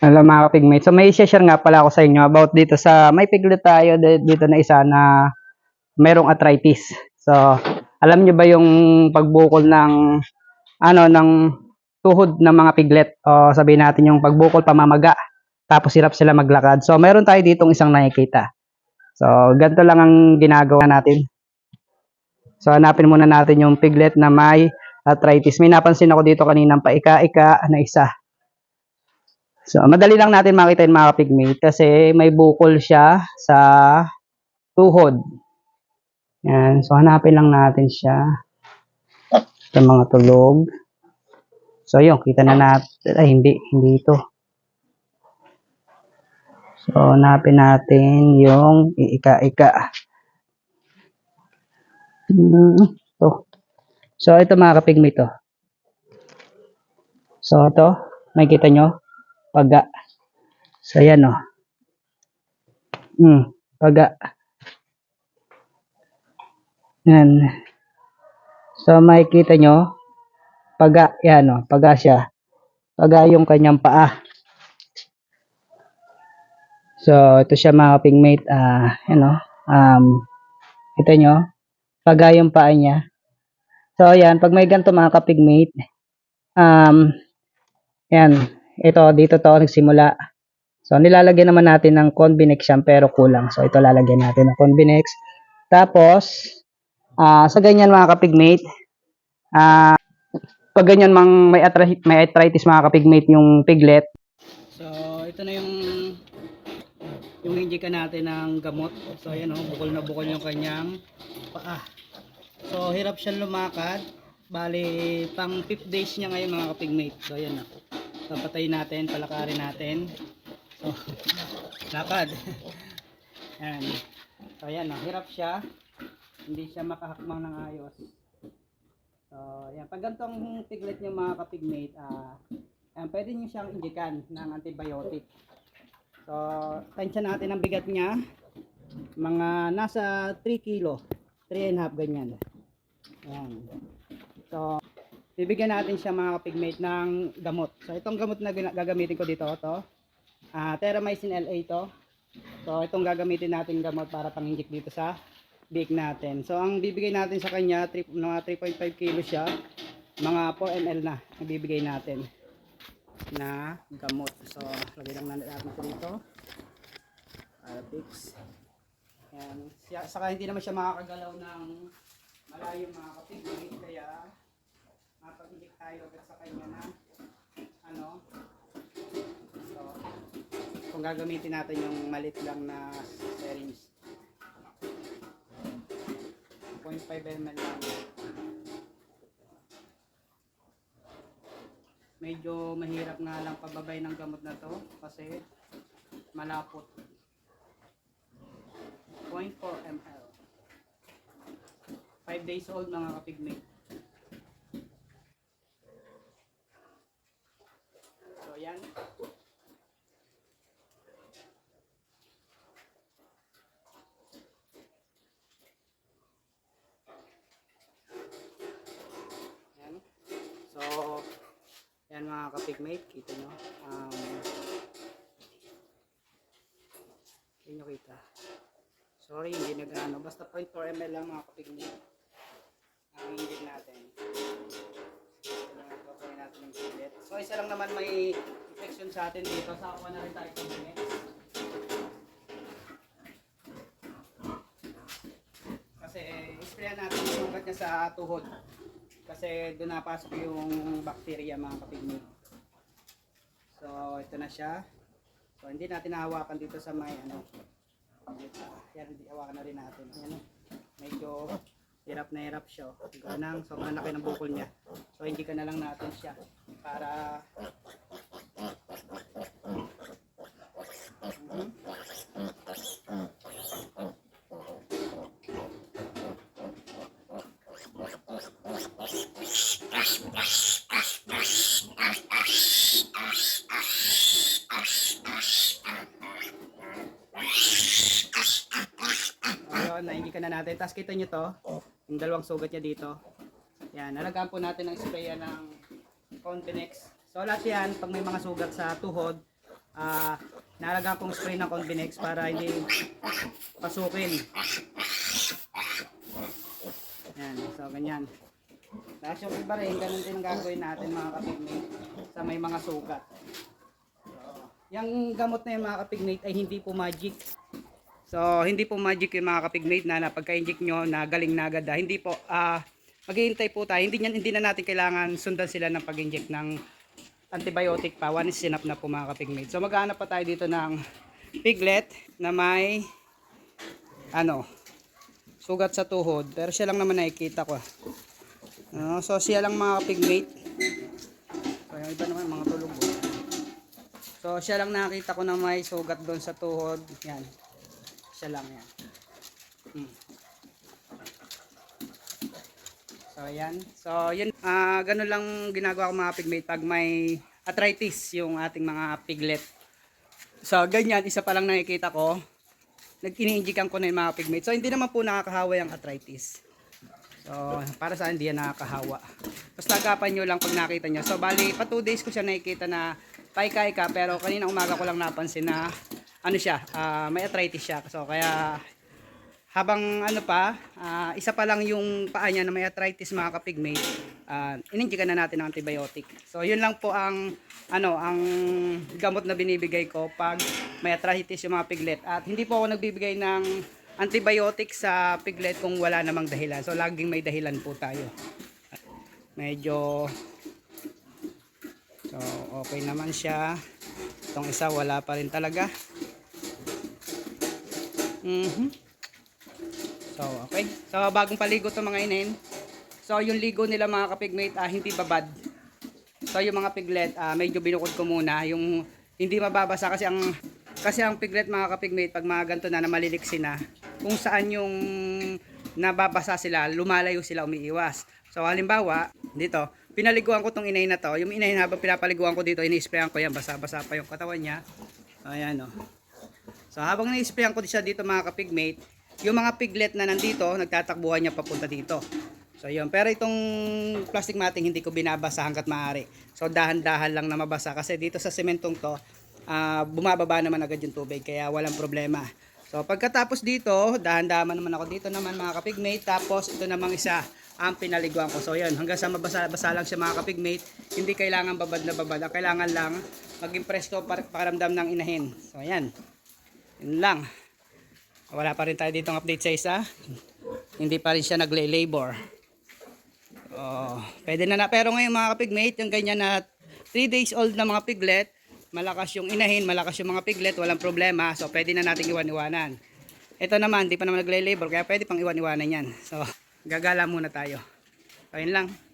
Hello mga kapigmate. So may share nga pala ako sa inyo about dito sa may piglet tayo di- dito na isa na merong arthritis. So alam nyo ba yung pagbukol ng ano ng tuhod ng mga piglet o sabihin natin yung pagbukol pamamaga tapos hirap sila maglakad. So meron tayo ditong isang nakikita. So ganito lang ang ginagawa natin. So hanapin muna natin yung piglet na may arthritis. May napansin ako dito kaninang paika-ika na isa. So, madali lang natin makita yung mga pigmate kasi may bukol siya sa tuhod. Yan. So, hanapin lang natin siya sa mga tulog. So, yun. Kita na natin. Ay, hindi. Hindi ito. So, hanapin natin yung iika-ika. Hmm, Ito. So, ito mga kapigmate to. So, ito. Makikita nyo? Paga. So, ayan o. Hmm, paga. Yan. So, makikita nyo, paga, yan o, paga siya. Paga yung kanyang paa. So, ito siya mga pigmate, ah, yan o, um, kita nyo, paga yung paa niya. So, yan, pag may ganito mga kapigmate, um, yan, ito, dito to nagsimula. So, nilalagyan naman natin ng Convinex yan, pero kulang. So, ito lalagyan natin ng Convinex. Tapos, ah sa ganyan mga kapigmate, ah pag ganyan mang may, arthritis, may arthritis mga kapigmate yung piglet. So, ito na yung yung hinjikan natin ng gamot. So, ayan oh, bukol na bukol yung kanyang paa. So, hirap siyang lumakad. Bali, pang 5 days niya ngayon mga kapigmate. So, ayan na. Papatayin natin, palakarin natin. So, lakad. Ayan. So, ayan na. Hirap siya. Hindi siya makahakmang ng ayos. So, ayan. Pag ganitong piglet niyo mga kapigmate, ah, ayan, pwede niyo siyang injikan ng antibiotic. So, tansya natin ang bigat niya. Mga nasa 3 kilo. 3 and a half ganyan. Ayan. So, bibigyan natin siya mga kapigmate ng gamot. So, itong gamot na gagamitin ko dito, to. Ah, Terramycin LA to. So, itong gagamitin natin gamot para panginjik dito sa big natin. So, ang bibigay natin sa kanya, tri- mga 3.5 kilo siya. Mga 4 ml na ang bibigay natin na gamot. So, lagay lang natin ito dito. Para fix. Yan. Saka hindi naman siya makakagalaw ng malayo mga kapigmate. Kaya, tayo agad sa kanya na ano. So, kung gagamitin natin yung malit lang na syringe. 0.5 ml lang. Medyo mahirap nga lang pababay ng gamot na to kasi malapot. 0.4 ml. 5 days old mga kapigmate. So yan. Yan. So, yan mga kapigmate, kita nyo. Um, hindi nyo kita. Sorry, hindi nag-ano. Basta 0.4 ml lang mga kapigmate. Ang ingit natin. Gagawin natin. So, isa lang naman may infection sa atin dito. Sa ako na rin tayo kumain. Kasi, eh, sprayan natin yung sugat niya sa tuhod. Kasi doon napasok yung bacteria mga kapigmate. So, ito na siya. So, hindi natin nahawakan dito sa may ano. Yan, hindi hawakan na rin natin. Ayan, oh. medyo hirap na hirap siya. oh. Ganang, sobrang laki ng bukol niya. So, hindi ka na lang natin siya para Ayun, naingikan na natin. Tapos kita nyo to, yung dalawang sugat niya dito. Yan, nalagaan po natin ng spray yan ng Convinex. So lahat yan, pag may mga sugat sa tuhod, ah nalagyan kong spray ng Convinex para hindi pasukin. Yan, so ganyan. Tapos yung iba rin, ganun din gagawin natin mga kapigmate sa may mga sugat. Yung gamot na yung mga kapigmate ay hindi po magic. So, hindi po magic yung mga kapigmate na, na pagka-inject nyo na galing na agad. ah. Hindi po, ah, maghihintay po tayo. Hindi, niyan- hindi na natin kailangan sundan sila ng pag-inject ng antibiotic pa. One is enough na po mga kapigmate. So, maghanap pa tayo dito ng piglet na may ano, sugat sa tuhod. Pero siya lang naman nakikita ko. Ah, so, siya lang mga kapigmate. So, yung iba naman mga tulog. So, siya lang nakita ko na may sugat doon sa tuhod. Yan. Siya lang yan. Hmm. So, ayan. So, yun. Ah, ganun lang ginagawa ko mga pigmate pag may arthritis yung ating mga piglet. So, ganyan. Isa pa lang nakikita ko. Nag-iniinjikan ko na yung mga pigmate. So, hindi naman po nakakahawa yung arthritis. So, para sa hindi yan nakakahawa. Basta agapan nyo lang pag nakita nyo. So, bali, pa 2 days ko siya nakikita na paika-ika. Pero kanina umaga ko lang napansin na ano siya, ah, may arthritis siya. So, kaya habang ano pa, ah, isa pa lang yung paa niya na may arthritis mga kapigmate, uh, ininjikan na natin ng antibiotic. So, yun lang po ang ano, ang gamot na binibigay ko pag may arthritis yung mga piglet. At hindi po ako nagbibigay ng antibiotic sa piglet kung wala namang dahilan. So, laging may dahilan po tayo. Medyo So, okay naman siya. Itong isa wala pa rin talaga. Mhm. So, okay. So, bagong paligo to mga inin. So, yung ligo nila mga kapigmate, ah, hindi babad. So, yung mga piglet, ah, medyo binukod ko muna. Yung hindi mababasa kasi ang kasi ang piglet mga kapigmate, pag mga ganito na na maliliksi na, kung saan yung nababasa sila, lumalayo sila, umiiwas. So, halimbawa, dito, pinaliguan ko tong inay na to. Yung inay habang pinapaliguan ko dito, ini-sprayan ko yan, basa-basa pa yung katawan niya. Ayan, oh. So habang na-sprayan ko siya dito mga kapigmate, yung mga piglet na nandito, nagtatakbuhan niya papunta dito. So yun, pero itong plastic matting hindi ko binabasa hanggat maaari. So dahan-dahan lang na mabasa kasi dito sa sementong to, ah, bumababa naman agad yung tubig kaya walang problema. So pagkatapos dito, dahan-dahan naman ako dito naman mga kapigmate. Tapos ito namang isa ang pinaliguan ko. So yan, hanggang sa mabasa-basa lang siya mga kapigmate, hindi kailangan babad na babad. Ang kailangan lang maging presko para pakiramdam ng inahin. So yan. Yun lang. Wala pa rin tayo dito update sa isa. Hindi pa rin siya nagle-labor. Oh, pwede na na. Pero ngayon mga kapigmate, yung ganyan na 3 days old na mga piglet, malakas yung inahin, malakas yung mga piglet, walang problema. So, pwede na natin iwan-iwanan. Ito naman, di pa naman nagle-labor, kaya pwede pang iwan-iwanan yan. So, gagala muna tayo. So, yun lang.